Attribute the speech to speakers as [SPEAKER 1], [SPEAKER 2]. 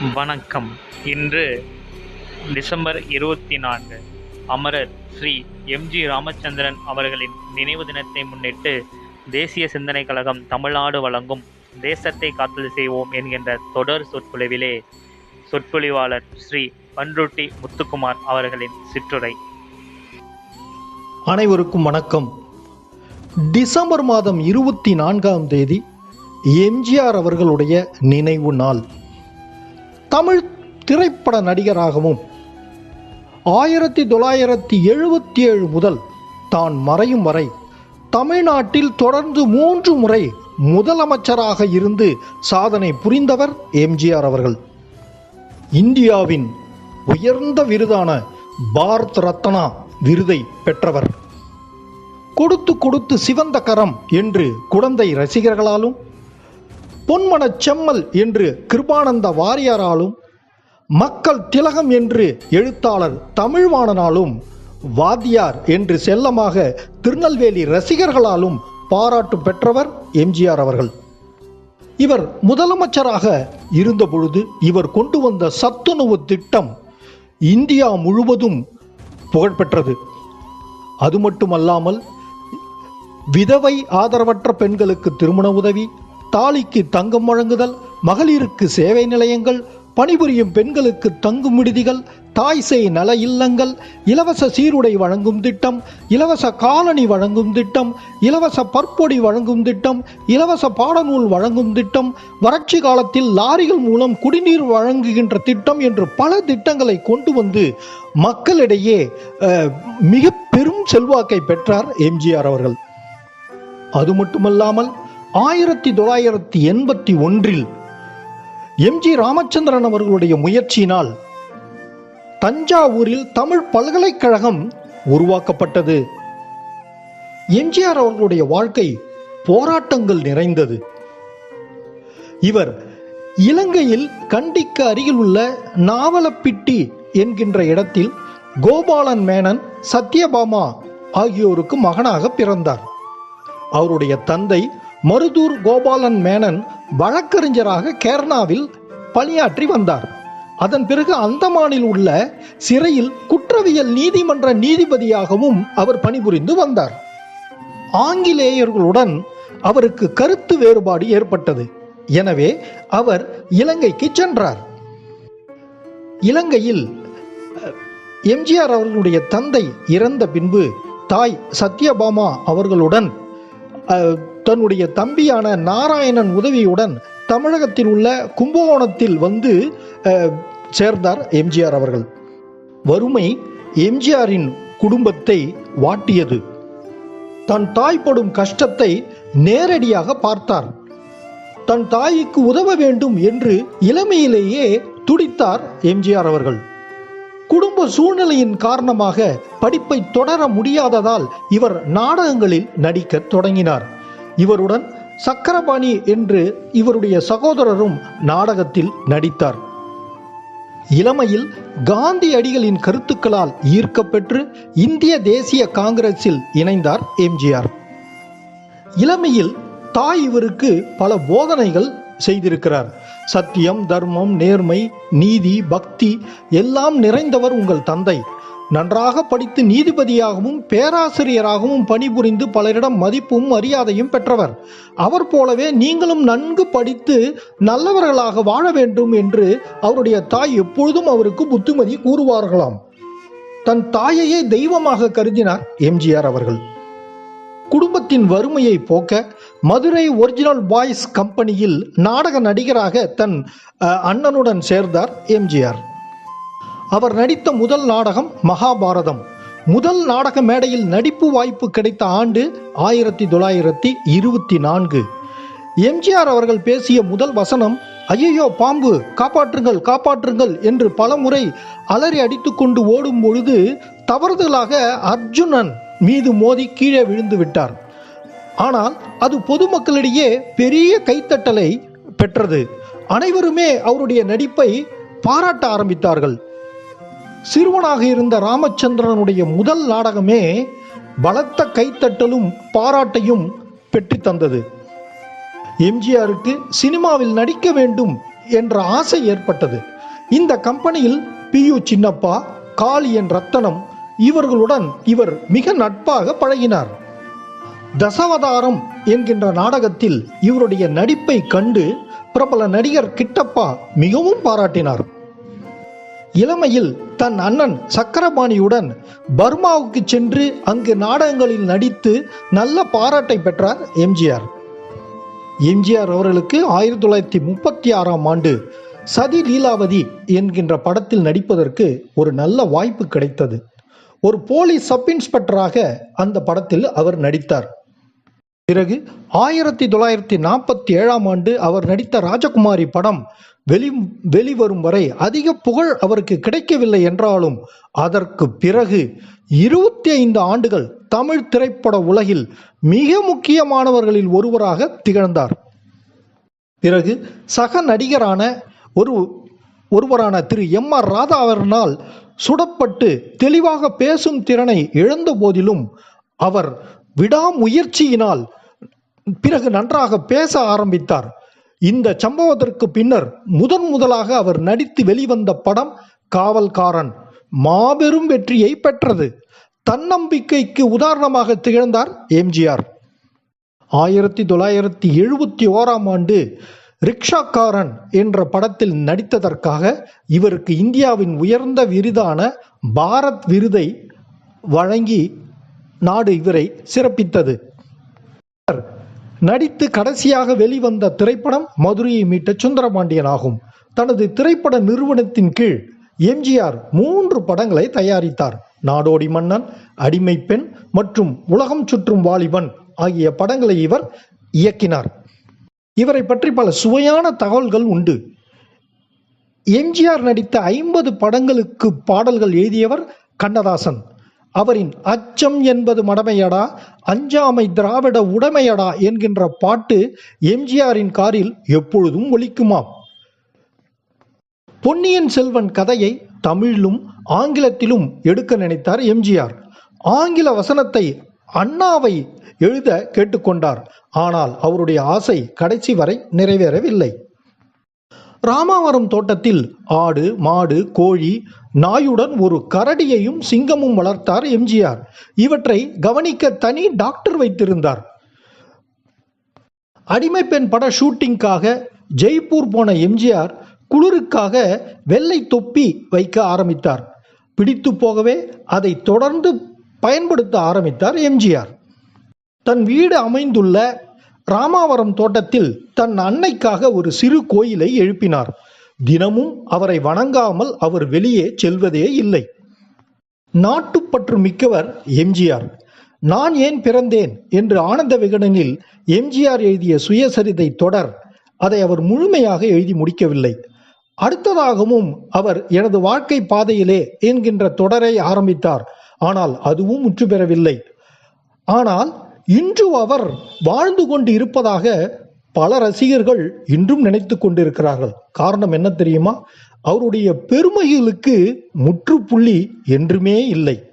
[SPEAKER 1] வணக்கம். இன்று டிசம்பர் இருபத்தி நான்கு அமரர் ஸ்ரீ எம்ஜி ராமச்சந்திரன் அவர்களின் நினைவு தினத்தை முன்னிட்டு தேசிய சிந்தனை கழகம் தமிழ்நாடு வழங்கும் தேசத்தை காத்தல் செய்வோம் என்கின்ற தொடர் சொற்பொழிவிலே சொற்பொழிவாளர் ஸ்ரீ பன்ருட்டி முத்துக்குமார் அவர்களின் சிற்றுரை.
[SPEAKER 2] அனைவருக்கும் வணக்கம். டிசம்பர் மாதம் இருபத்தி நான்காம் தேதி எம்ஜிஆர் அவர்களுடைய நினைவு நாள். தமிழ் திரைப்பட நடிகராகவும் ஆயிரத்தி தொள்ளாயிரத்தி எழுபத்தி ஏழு முதல் தான் மறையும் வரை தமிழ்நாட்டில் தொடர்ந்து மூன்று முறை முதலமைச்சராக இருந்து சாதனை புரிந்தவர் எம்ஜிஆர் அவர்கள். இந்தியாவின் உயர்ந்த விருதான பாரத் ரத்னா விருதை பெற்றவர். கொடுத்து கொடுத்து சிவந்த கரம் என்று குழந்தை ரசிகர்களாலும் பொன்மனச் செம்மல் என்று கிருபானந்த வாரியாராலும் மக்கள் திலகம் என்று எழுத்தாளர் தமிழ்வாணனாலும் வாத்தியார் என்று செல்லமாக திருநெல்வேலி ரசிகர்களாலும் பாராட்டு பெற்றவர் எம்ஜிஆர் அவர்கள். இவர் முதலமைச்சராக இருந்தபொழுது இவர் கொண்டு வந்த சத்துணவு திட்டம் இந்தியா முழுவதும் புகழ்பெற்றது. அது மட்டுமல்லாமல் விதவை ஆதரவற்ற பெண்களுக்கு திருமண உதவி தாலிக்கு தங்கம் வழங்குதல் மகளிருக்கு சேவை நிலையங்கள் பணிபுரியும் பெண்களுக்கு தங்கும் விடுதிகள் தாய் செய் நல இல்லங்கள் இலவச சீருடை வழங்கும் திட்டம் இலவச காலணி வழங்கும் திட்டம் இலவச பற்பொடி வழங்கும் திட்டம் இலவச பாடநூல் வழங்கும் திட்டம் வறட்சி காலத்தில் லாரிகள் மூலம் குடிநீர் வழங்குகின்ற திட்டம் என்று பல திட்டங்களை கொண்டு வந்து மக்களிடையே மிக பெரும் செல்வாக்கை பெற்றார் எம்ஜிஆர் அவர்கள். அது மட்டுமல்லாமல் ஆயிரத்தி தொள்ளாயிரத்தி எண்பத்தி ஒன்றில் எம்ஜி ராமச்சந்திரன் அவர்களுடைய முயற்சியினால் தஞ்சாவூரில் தமிழ் பல்கலைக்கழகம் உருவாக்கப்பட்டது. எம்ஜிஆர் அவர்களுடைய வாழ்க்கை போராட்டங்கள் நிறைந்தது. இவர் இலங்கையில் கண்டிக்கு அருகில் உள்ள நாவலப்பிட்டி என்கின்ற இடத்தில் கோபாலன் மேனன் சத்யபாமா ஆகியோருக்கு மகனாக பிறந்தார். அவருடைய தந்தை மருதூர் கோபாலன் மேனன் வழக்கறிஞராக கேரளாவில் பணியாற்றி வந்தார். அதன் பிறகு அந்தமானில் உள்ள சிறையில் குற்றவியல் நீதிமன்ற நீதிபதியாகவும் அவர் பணிபுரிந்து வந்தார். ஆங்கிலேயர்களுடன் அவருக்கு கருத்து வேறுபாடு ஏற்பட்டது. எனவே அவர் இலங்கைக்கு சென்றார். இலங்கையில் எம்ஜிஆர் அவர்களுடைய தந்தை இறந்த பின்பு தாய் சத்யபாமா அவர்களுடன் தன்னுடைய தம்பியான நாராயணன் உதவியுடன் தமிழகத்தில் உள்ள கும்பகோணத்தில் வந்து சேர்ந்தார் எம்ஜிஆர் அவர்கள். வறுமை எம்ஜிஆரின் குடும்பத்தை வாட்டியது. தன் தாய் படும் கஷ்டத்தை நேரடியாக பார்த்தார். தன் தாய்க்கு உதவ வேண்டும் என்று இளமையிலேயே துடித்தார் எம்ஜிஆர் அவர்கள். குடும்ப சூழ்நிலையின் காரணமாக படிப்பை தொடர முடியாததால் இவர் நாடகங்களில் நடிக்கத் தொடங்கினார். இவருடன் சக்கரபாணி என்று இவருடைய சகோதரரும் நாடகத்தில் நடித்தார். இளமையில் காந்தி அடிகளின் கருத்துக்களால் ஈர்க்கப்பெற்று இந்திய தேசிய காங்கிரஸில் இணைந்தார் எம்ஜிஆர். இளமையில் தாய் இவருக்கு பல போதனைகள் செய்திருக்கிறார். சத்தியம் தர்மம் நேர்மை நீதி பக்தி எல்லாம் நிறைந்தவர் உங்கள் தந்தை. நன்றாக படித்து நீதிபதியாகவும் பேராசிரியராகவும் பணிபுரிந்து பலரிடம் மதிப்பும் மரியாதையும் பெற்றவர். அவர் போலவே நீங்களும் நன்கு படித்து நல்லவர்களாக வாழ வேண்டும் என்று அவருடைய தாய் எப்பொழுதும் அவருக்கு புத்திமதி கூறுவார்களாம். தன் தாயையே தெய்வமாக கருதினார் எம்ஜிஆர் அவர்கள். குடும்பத்தின் வறுமையை போக்க மதுரை ஒரிஜினல் பாய்ஸ் கம்பெனியில் நாடக நடிகராக தன் அண்ணனுடன் சேர்ந்தார் எம்ஜிஆர். அவர் நடித்த முதல் நாடகம் மகாபாரதம். முதல் நாடக மேடையில் நடிப்பு வாய்ப்பு கிடைத்த ஆண்டு ஆயிரத்தி தொள்ளாயிரத்தி இருபத்தி நான்கு. எம்ஜிஆர் அவர்கள் பேசிய முதல் வசனம் ஐயையோ பாம்பு காப்பாற்றுங்கள் காப்பாற்றுங்கள் என்று பலமுறை அலறி அடித்துக்கொண்டு ஓடும் பொழுது தவறுதலாக அர்ஜுனன் மீது மோதி கீழே விழுந்து விட்டார். ஆனால் அது பொதுமக்களிடையே பெரிய கைத்தட்டலை பெற்றது. அனைவருமே அவருடைய நடிப்பை பாராட்ட ஆரம்பித்தார்கள். சிறுவனாக இருந்த ராமச்சந்திரனுடைய முதல் நாடகமே பலத்த கைத்தட்டலும் பாராட்டையும் பெற்றுத் தந்தது. எம்ஜிஆருக்கு சினிமாவில் நடிக்க வேண்டும் என்ற ஆசை ஏற்பட்டது. இந்த கம்பெனியில் பி யு சின்னப்பா காளியன் ரத்தனம் இவர்களுடன் இவர் மிக நட்பாக பழகினார். தசவதாரம் என்கின்ற நாடகத்தில் இவருடைய நடிப்பை கண்டு பிரபல நடிகர் கிட்டப்பா மிகவும் பாராட்டினார். இளமையில் தன் அண்ணன் சக்கரபாணியுடன் பர்மாவுக்கு சென்று அங்கு நாடகங்களில் நடித்து நல்ல பாராட்டை பெற்றார் எம்ஜிஆர். எம்ஜிஆர் அவர்களுக்கு ஆயிரத்தி தொள்ளாயிரத்தி முப்பத்தி ஆறாம் ஆண்டு சதி லீலாவதி என்கின்ற படத்தில் நடிப்பதற்கு ஒரு நல்ல வாய்ப்பு கிடைத்தது. ஒரு போலீஸ் சப் இன்ஸ்பெக்டராக அந்த படத்தில் அவர் நடித்தார். பிறகு ஆயிரத்தி தொள்ளாயிரத்தி நாற்பத்தி ஏழாம் ஆண்டு அவர் நடித்த ராஜகுமாரி படம் வெளி வெளிவரும் வரை அதிக புகழ் அவருக்கு கிடைக்கவில்லை என்றாலும் அதற்கு பிறகு இருபத்தி ஐந்து ஆண்டுகள் தமிழ் திரைப்பட உலகில் மிக முக்கியமானவர்களில் ஒருவராக திகழ்ந்தார். பிறகு சக நடிகரான ஒரு ஒருவரான திரு எம் ஆர் ராதா அவர்னால் சுடப்பட்டு தெளிவாக பேசும் திறனை இழந்த போதிலும் அவர் விடாமுயற்சியினால் பிறகு நன்றாக பேச ஆரம்பித்தார். இந்த சம்பவத்திற்கு பின்னர் முதன் முதலாக அவர் நடித்து வெளிவந்த படம் காவல்காரன். மாபெரும் வெற்றியை பெற்றது. தன்னம்பிக்கைக்கு உதாரணமாக திகழ்ந்தார் எம்ஜிஆர். ஆயிரத்தி தொள்ளாயிரத்தி எழுபத்தி ஓராம் ஆண்டு ரிக்ஷாக்காரன் என்ற படத்தில் நடித்ததற்காக இவருக்கு இந்தியாவின் உயர்ந்த விருதான பாரத் விருதை வழங்கி நாடு இவரை சிறப்பித்தது. நடித்து கடைசியாக வெளிவந்த திரைப்படம் மதுரையை மீட்ட சுந்தரபாண்டியன் ஆகும் தனது திரைப்பட நிறுவனத்தின் கீழ் எம்ஜிஆர் மூன்று படங்களை தயாரித்தார். நாடோடி மன்னன் அடிமை பெண் மற்றும் உலகம் சுற்றும் வாலிபன் ஆகிய படங்களை இவர் இயக்கினார். இவரை பற்றி பல சுவையான தகவல்கள் உண்டு. எம்ஜிஆர் நடித்த ஐம்பது படங்களுக்கு பாடல்கள் எழுதியவர் கண்ணதாசன். அவரின் அச்சம் என்பது மடமையடா அஞ்சாமை திராவிட உடமையடா என்கின்ற பாட்டு எம்ஜிஆரின் காரில் எப்பொழுதும் ஒலிக்குமாம். பொன்னியின் செல்வன் கதையை தமிழிலும் ஆங்கிலத்திலும் எடுக்க நினைத்தார் எம்ஜிஆர். ஆங்கில வசனத்தை அண்ணாவை எழுத கேட்டுக்கொண்டார். ஆனால் அவருடைய ஆசை கடைசி வரை நிறைவேறவில்லை. ராமாவரம் தோட்டத்தில் ஆடு மாடு கோழி நாயுடன் ஒரு கரடியையும் சிங்கமும் வளர்த்தார் எம்ஜிஆர். இவற்றை கவனிக்க தனி டாக்டர் வைத்திருந்தார். அடிமை பெண் பட ஷூட்டிங்காக ஜெய்ப்பூர் போன எம்ஜிஆர் குளிருக்காக வெள்ளை தொப்பி வைக்க ஆரம்பித்தார். பிடித்து போகவே அதை தொடர்ந்து பயன்படுத்த ஆரம்பித்தார் எம்ஜிஆர். தன் வீடு அமைந்துள்ள ராமாவரம் தோட்டத்தில் தன் அன்னைக்காக ஒரு சிறு கோயிலை எழுப்பினார். தினமும் அவரை வணங்காமல் அவர் வெளியே செல்வதே இல்லை. நாட்டுப்பற்று மிக்கவர் எம்ஜிஆர். நான் ஏன் பிறந்தேன்? என்று ஆனந்த விகடனில் எம்ஜிஆர் எழுதிய சுயசரிதை தொடர் அதை அவர் முழுமையாக எழுதி முடிக்கவில்லை. அடுத்ததாகவும் அவர் எனது வாழ்க்கை பாதையிலே என்கின்ற தொடரை ஆரம்பித்தார். ஆனால் அதுவும் முற்று பெறவில்லை ஆனால் இன்று அவர் வாழ்ந்து கொண்டு இருப்பதாக பல ரசிகர்கள் இன்றும் நினைத்து கொண்டிருக்கிறார்கள். காரணம் என்ன தெரியுமா? அவருடைய பெருமைகளுக்கு முற்றுப்புள்ளி என்றுமே இல்லை.